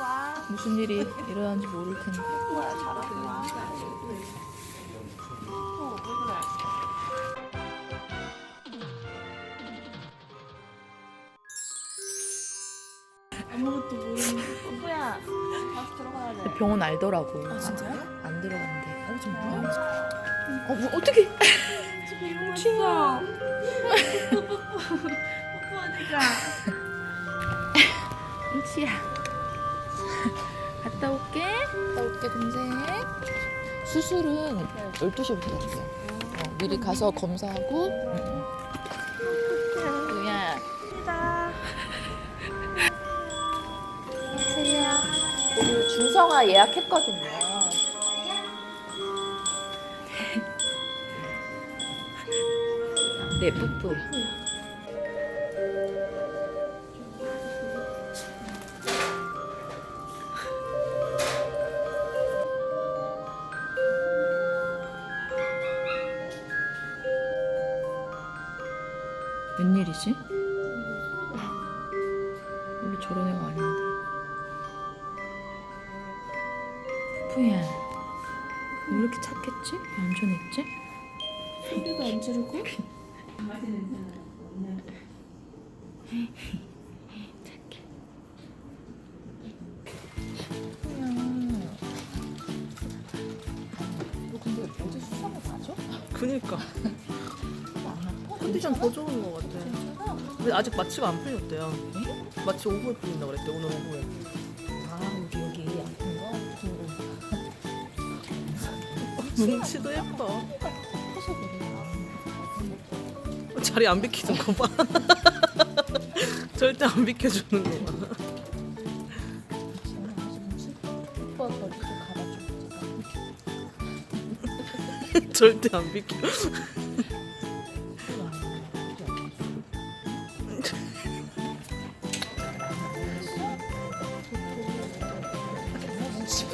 와. 무슨 일이 일어난지 모를 텐데. 아무것도 모르는 뽀뽀야 다시 들어가야 돼. 병원 알더라고. 아, 진짜요? 안 들어간대. 어 정말? 어, 뭐, 어떻게? 이러고 있어. 뽀뽀하니까. 은치야. 갔다 올게. 갔다 올게, 동생. 수술은 12시부터 할게요. 어, 미리 가서 검사하고. 뭐 준성아 예약했거든요. 네, 뿌뿌. 웬일이지? 원래 저런 애가 아닌데. 푸푸야, 왜 이렇게 착했지? 얌전했지? 소리도 안 지르고? 푸푸야. 너 근데 어제 수상을 맞아? 그니까? 컨디션 더 좋은 것 같아. 근데 아직 마취가 안 풀렸대요. 마취 오후에 풀린다 그랬대 오늘 오후에. 눈치도 예뻐. 그래. 자리 안 비키는 거 봐. 절대 안 비켜주는 거 봐. 절대 안 비켜.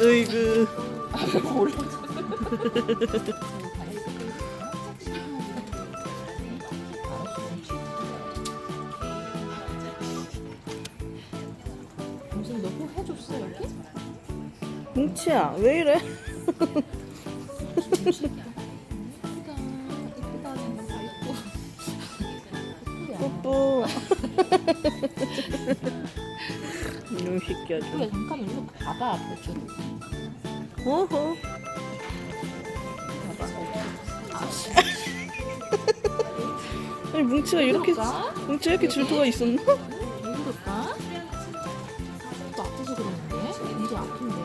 으이그. 무슨 너호 해줬어 여기? 뭉치야 왜 이래? 이쁘다 이쁘다 다 뽀뽀. 야 좀. 잠깐 일로 가봐 앞에 좀 어허. 아니 뭉치가 이렇게? 뭉치가 이렇게 질투가 있었나? 왜 그럴까? 또 아파서 그러는데? 일이 아픈데?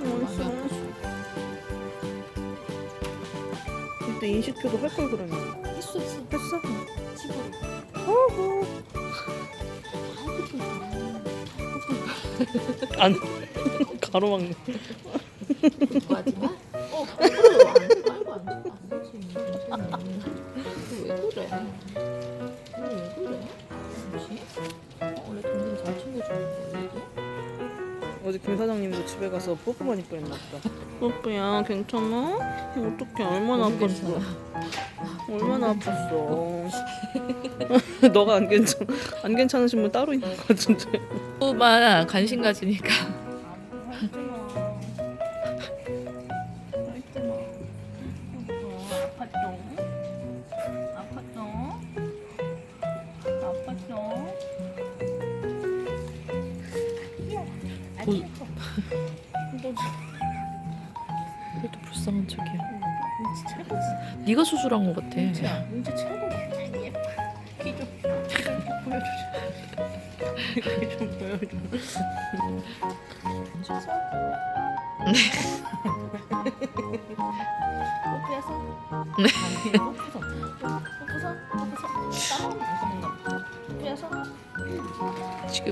어딨어? 이때 인식표도 할 걸 그러냐? 했어 했어 안 가로막네. 좋아하지마? 어 그래 안 돼. 아이고 안 돼. 안 되지 왜 그래 왜 그래 뭐지? 어제 김 사장님도 집에 가서 뽀뽀 많이 뿌렸나 보다. 뽀뽀야 괜찮아? 어떡해 얼마나 너무 아팠어. 얼마나 아팠어. 너가 안 괜찮 안 괜찮으신 분 따로 있는 것 같은데. 오빠 관심 가지니까 그래도 불쌍한 척이야 네가 수술한 거 같아. 귀좀. 좀 보여줘. 뽀뽀해서. 네. 뽀뽀해서. 지금